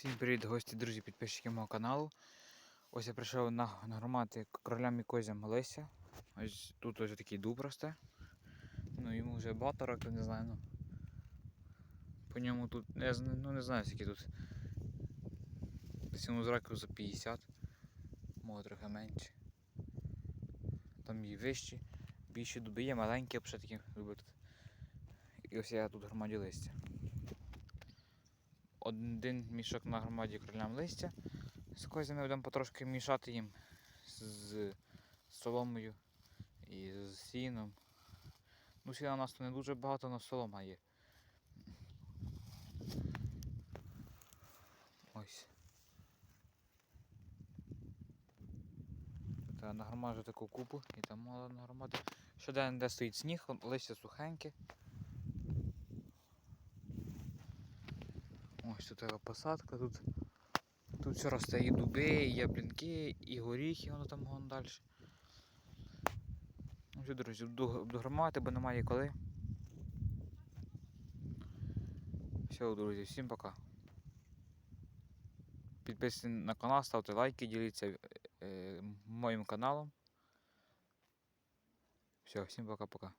Всім привіт, гості, друзі, підписчики мого каналу. Ось я прийшов на, нагромати кролям і козям Леся. Ось тут ось такий дуб росте. Ну йому вже багато років, не знаю. Ну. По ньому тут, я ну, не знаю скільки тут. Десь йому з років за 50, може трохи менше. Там і вищі, більші дуби є, маленькі взагалі такі дуби. І ось я тут громаді листя один мішок на громаді кролям листя. З козями будемо потрошки мішати їм з соломою і з сіном. Ну, сіна у нас тут не дуже багато, але солома є. Ось. Та нагромаджу таку купу і там мало нагромади. Ще де, де стоїть сніг, листя сухеньке. Ось тут посадка, тут, тут все росте і дуби, і яблінки, і горіхи, воно там вон далі. Ну що, друзі, буду бо немає коли. Все, друзі, всім пока. Підписуйтесь на канал, ставте лайки, діліться е, моїм каналом. Все, всім пока-пока.